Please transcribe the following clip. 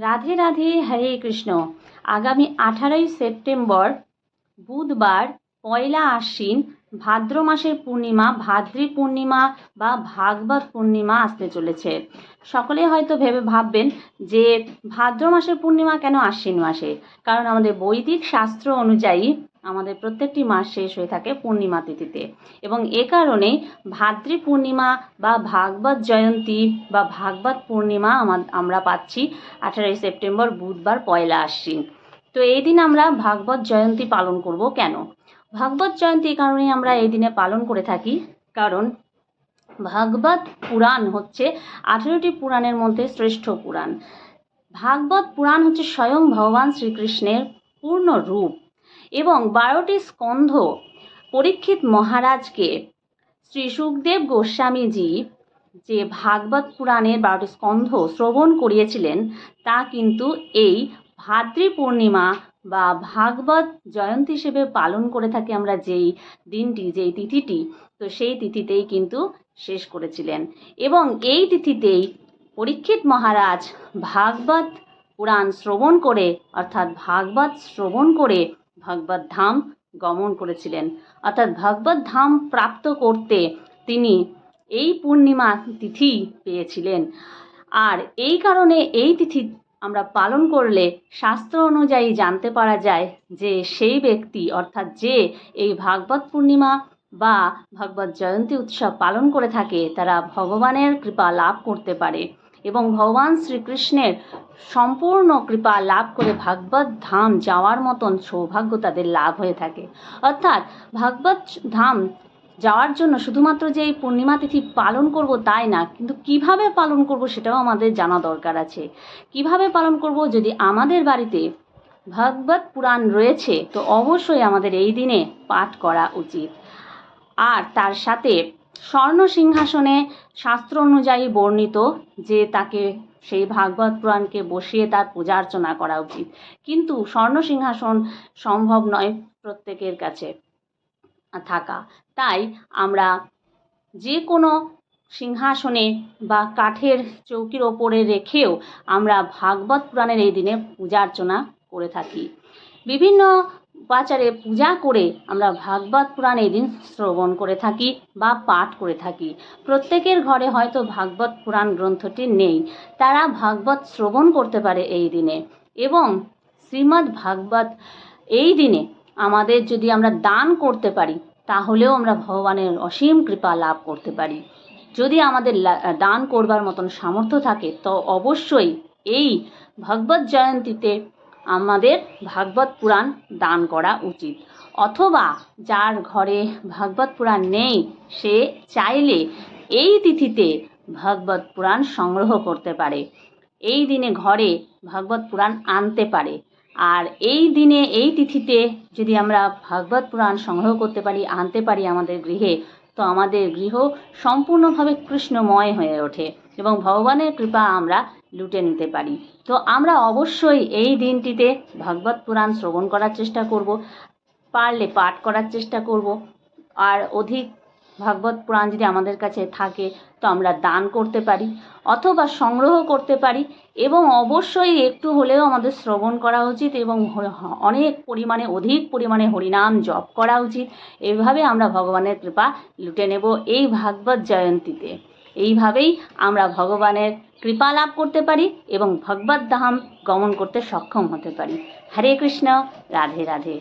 রাধে রাধে হরে কৃষ্ণ। আগামী আঠারোই সেপ্টেম্বর বুধবার পয়লা আশ্বিন ভাদ্র মাসের পূর্ণিমা, ভাদ্রী পূর্ণিমা বা ভাগবত পূর্ণিমা আসতে চলেছে। সকলে হয়তো ভেবে ভাববেন যে ভাদ্র মাসের পূর্ণিমা কেন আশ্বিন মাসে? কারণ আমাদের বৈদিক শাস্ত্র অনুযায়ী আমাদের প্রত্যেকটি মাস শেষ হয়ে থাকে পূর্ণিমা তিথিতে। এবং এ কারণেই ভাদ্রী পূর্ণিমা বা ভাগবত জয়ন্তী বা ভাগবত পূর্ণিমা আমা- আমরা পাচ্ছি আঠারোই সেপ্টেম্বর বুধবার পয়লা আশ্বিন। তো এই দিন আমরা ভাগবত জয়ন্তী পালন করব কেন? ভাগবত জয়ন্তী এই কারণেই আমরা এই দিনে পালন করে থাকি, কারণ ভাগবত পুরাণ হচ্ছে আঠেরোটি পুরাণের মধ্যে শ্রেষ্ঠ পুরাণ। ভাগবত পুরাণ হচ্ছে স্বয়ং ভগবান শ্রীকৃষ্ণের পূর্ণ রূপ এবং বারোটি স্কন্ধ পরীক্ষিত মহারাজকে শ্রী সুখদেব গোস্বামীজি যে ভাগবত পুরাণের বারোটি স্কন্ধ শ্রবণ করিয়েছিলেন, তা কিন্তু এই ভাদ্রী পূর্ণিমা বা ভাগবত জয়ন্তী হিসেবে পালন করে থাকি আমরা যেই দিনটি, যেই তিথিটি, তো সেই তিথিতেই কিন্তু শেষ করেছিলেন। এবং এই তিথিতেই পরীক্ষিত মহারাজ ভাগবত পুরাণ শ্রবণ করে, অর্থাৎ ভাগবত শ্রবণ করে ভাগবত ধাম গমন করেছিলেন। অর্থাৎ ভাগবত ধাম প্রাপ্ত করতে তিনি এই পূর্ণিমা তিথি পেয়েছিলেন। আর এই কারণে এই তিথি আমরা পালন করলে শাস্ত্র অনুযায়ী জানতে পারা যায় যে সেই ব্যক্তি, অর্থাৎ যে এই ভাগবত পূর্ণিমা বা ভাগবত জয়ন্তী উৎসব পালন করে থাকে, তারা ভগবানের কৃপা লাভ করতে পারে এবং ভগবান শ্রীকৃষ্ণের সম্পূর্ণ কৃপা লাভ করে ভাগবত ধাম যাওয়ার মতন সৌভাগ্য তাদের লাভ হয়ে থাকে। অর্থাৎ ভাগবত ধাম যাওয়ার জন্য শুধুমাত্র যে এই পূর্ণিমা তিথি পালন করব তাই না, কিন্তু কীভাবে পালন করব সেটাও আমাদের জানা দরকার আছে। কীভাবে পালন করব যদি আমাদের বাড়িতে ভাগবত পুরাণ রয়েছে, তো অবশ্যই আমাদের এই দিনে পাঠ করা উচিত। আর তার সাথে স্বর্ণ সিংহাসনে শাস্ত্র অনুযায়ী বর্ণিত যে তাকে সেই ভাগবত পুরাণকে বসিয়ে তার পূজা অর্চনা করা উচিত। কিন্তু স্বর্ণ সিংহাসন সম্ভব নয় প্রত্যেকের কাছে। থাকা। তাই আমরা যে কোনো সিংহাসনে বা কাঠের চৌকির ওপরে রেখেও আমরা ভাগবত পুরাণের এই দিনে পূজা অর্চনা করে থাকি। বিভিন্ন উপাচারে পূজা করে আমরা ভাগবত পুরাণ এই দিন শ্রবণ করে থাকি বা পাঠ করে থাকি। প্রত্যেকের ঘরে হয়তো ভাগবত পুরাণ গ্রন্থটি নেই। তারা ভাগবত শ্রবণ করতে পারে এই দিনে। এবং শ্রীমদ্ ভাগবত এই দিনে আমাদের যদি আমরা দান করতে পারি, তাহলেও আমরা ভগবানের অসীম কৃপা লাভ করতে পারি। যদি আমাদের দান করবার মতন সামর্থ্য থাকে, তো অবশ্যই এই ভগবত জয়ন্তীতে আমাদের ভাগবত পুরাণ দান করা উচিত। অথবা যার ঘরে ভাগবত পুরাণ নেই, সে চাইলে এই তিথিতে ভাগবত পুরাণ সংগ্রহ করতে পারে। এই দিনে ঘরে ভাগবত পুরাণ আনতে পারে। আর এই দিনে, এই তিথিতে যদি আমরা ভাগবত পুরাণ সংগ্রহ করতে পারি, আনতে পারি আমাদের গৃহে, তো আমাদের গৃহ সম্পূর্ণভাবে কৃষ্ণময় হয়ে ওঠে এবং ভগবানের কৃপা আমরা লুটে নিতে পারি। তো আমরা অবশ্যই এই দিনটিতে ভাগবত পুরাণ শ্রবণ করার চেষ্টা করব, পারলে পাঠ করার চেষ্টা করব, আর অধিক ভাগবত পুরাণ যদি আমাদের কাছে থাকে, তো আমরা দান করতে পারি, অথবা সংগ্রহ করতে পারি, এবং অবশ্যই একটু হলেও আমাদের শ্রবণ করা উচিত, এবং অনেক পরিমাণে, অধিক পরিমাণে হরিনাম জপ করা উচিত। এভাবে আমরা ভগবানের কৃপা লুটে নেব এই ভাগবত জয়ন্তীতে। এইভাবেই আমরা ভগবানের কৃপা লাভ করতে পারি, এবং ভগবত ধাম গমন করতে সক্ষম হতে পারি। হরে কৃষ্ণ, রাধে রাধে।